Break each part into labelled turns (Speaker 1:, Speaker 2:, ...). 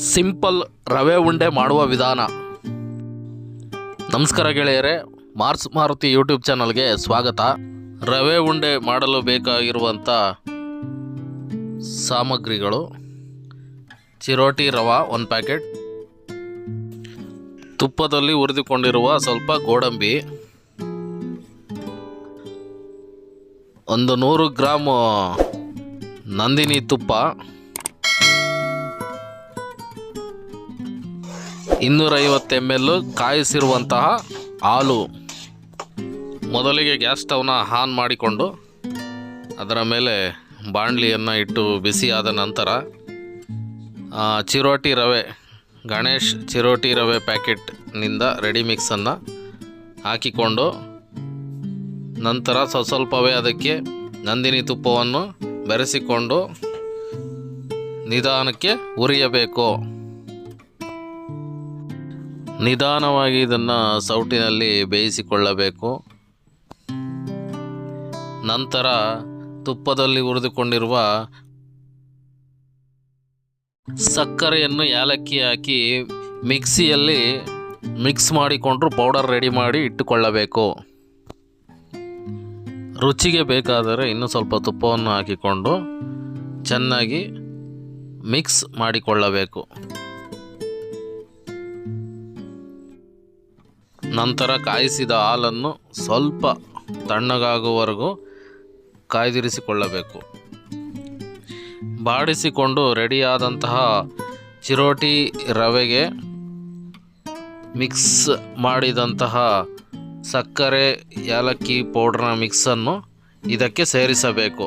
Speaker 1: Simple ರವೆ ಉಂಡೆ ಮಾಡುವ ವಿಧಾನ. ನಮಸ್ಕಾರ ಗೆಳೆಯರೆ, ಮಾರ್ಸ್ ಮಾರುತಿ ಯೂಟ್ಯೂಬ್ ಚಾನಲ್ಗೆ ಸ್ವಾಗತ. ರವೆ ಉಂಡೆ ಮಾಡಲು ಬೇಕಾಗಿರುವಂಥ ಸಾಮಗ್ರಿಗಳು. ಚಿರೋಟಿ ರವಾ ಒಂದು ಪ್ಯಾಕೆಟ್. ತುಪ್ಪದಲ್ಲಿ ಹುರಿದುಕೊಂಡಿರುವ ಸ್ವಲ್ಪ ಗೋಡಂಬಿ. ಒಂದು ನೂರು ಗ್ರಾಮ್ ನಂದಿನಿ ತುಪ್ಪ. ಇನ್ನೂರೈವತ್ತು ಎಂ ಎಲ್ ಕಾಯಿಸಿರುವಂತಹ ಹಾಲು. ಮೊದಲಿಗೆ ಗ್ಯಾಸ್ ಸ್ಟವ್ನ ಆನ್ ಮಾಡಿಕೊಂಡು ಅದರ ಮೇಲೆ ಬಾಣಲಿಯನ್ನು ಇಟ್ಟು ಬಿಸಿಯಾದ ನಂತರ ಚಿರೋಟಿ ರವೆ, ಗಣೇಶ್ ಚಿರೋಟಿ ರವೆ ಪ್ಯಾಕೆಟ್ನಿಂದ ರೆಡಿ ಮಿಕ್ಸನ್ನು ಹಾಕಿಕೊಂಡು ನಂತರ ಸ್ವಲ್ಪ ಸ್ವಲ್ಪವೇ ಅದಕ್ಕೆ ನಂದಿನಿ ತುಪ್ಪವನ್ನು ಬೆರೆಸಿಕೊಂಡು ನಿಧಾನಕ್ಕೆ ಹುರಿಯಬೇಕು ನಿಧಾನವಾಗಿ ಇದನ್ನು ಸೌಟಿನಲ್ಲಿ ಬೇಯಿಸಿಕೊಳ್ಳಬೇಕು. ನಂತರ ತುಪ್ಪದಲ್ಲಿ ಹುರಿದುಕೊಂಡಿರುವ ಸಕ್ಕರೆಯನ್ನು ಏಲಕ್ಕಿ ಹಾಕಿ ಮಿಕ್ಸಿಯಲ್ಲಿ ಮಿಕ್ಸ್ ಮಾಡಿಕೊಂಡ್ರು ಪೌಡರ್ ರೆಡಿ ಮಾಡಿ ಇಟ್ಟುಕೊಳ್ಳಬೇಕು. ರುಚಿಗೆ ಬೇಕಾದರೆ ಇನ್ನೂ ಸ್ವಲ್ಪ ತುಪ್ಪವನ್ನು ಹಾಕಿಕೊಂಡು ಚೆನ್ನಾಗಿ ಮಿಕ್ಸ್ ಮಾಡಿಕೊಳ್ಳಬೇಕು. ನಂತರ ಕಾಯಿಸಿದ ಹಾಲನ್ನು ಸ್ವಲ್ಪ ತಣ್ಣಗಾಗುವವರೆಗೂ ಕಾಯ್ದಿರಿಸಿಕೊಳ್ಳಬೇಕು. ಬಾಡಿಸಿಕೊಂಡು ರೆಡಿಯಾದಂತಹ ಚಿರೋಟಿ ರವೆಗೆ ಮಿಕ್ಸ್ ಮಾಡಿದಂತಹ ಸಕ್ಕರೆ, ಏಲಕ್ಕಿ ಪೌಡ್ರ್ನ ಮಿಕ್ಸನ್ನು ಇದಕ್ಕೆ ಸೇರಿಸಬೇಕು.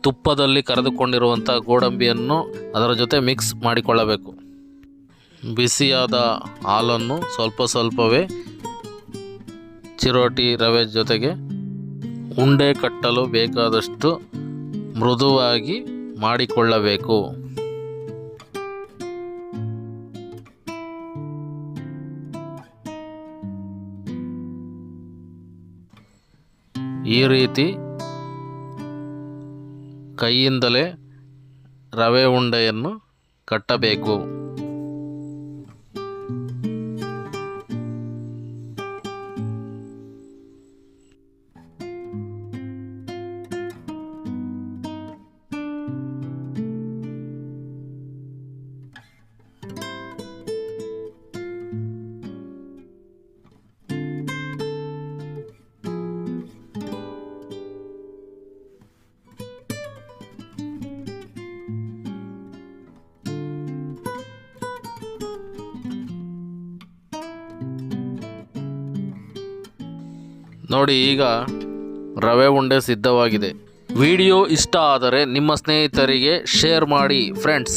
Speaker 1: ತುಪ್ಪದಲ್ಲಿ ಕರೆದುಕೊಂಡಿರುವಂಥ ಗೋಡಂಬಿಯನ್ನು ಅದರ ಜೊತೆ ಮಿಕ್ಸ್ ಮಾಡಿಕೊಳ್ಳಬೇಕು. ಬಿಸಿಯಾದ ಹಾಲನ್ನು ಸ್ವಲ್ಪ ಸ್ವಲ್ಪವೇ ಚಿರೋಟಿ ರವೆ ಜೊತೆಗೆ ಉಂಡೆ ಕಟ್ಟಲು ಬೇಕಾದಷ್ಟು ಮೃದುವಾಗಿ ಮಾಡಿಕೊಳ್ಳಬೇಕು. ಈ ರೀತಿ ಕೈಯಿಂದಲೇ ರವೆ ಉಂಡೆಯನ್ನು ಕಟ್ಟಬೇಕು. ನೋಡಿ ಈಗ ರವೆ ಉಂಡೆ ಸಿದ್ಧವಾಗಿದೆ. ವಿಡಿಯೋ ಇಷ್ಟ ಆದರೆ ನಿಮ್ಮ ಸ್ನೇಹಿತರಿಗೆ ಶೇರ್ ಮಾಡಿ ಫ್ರೆಂಡ್ಸ್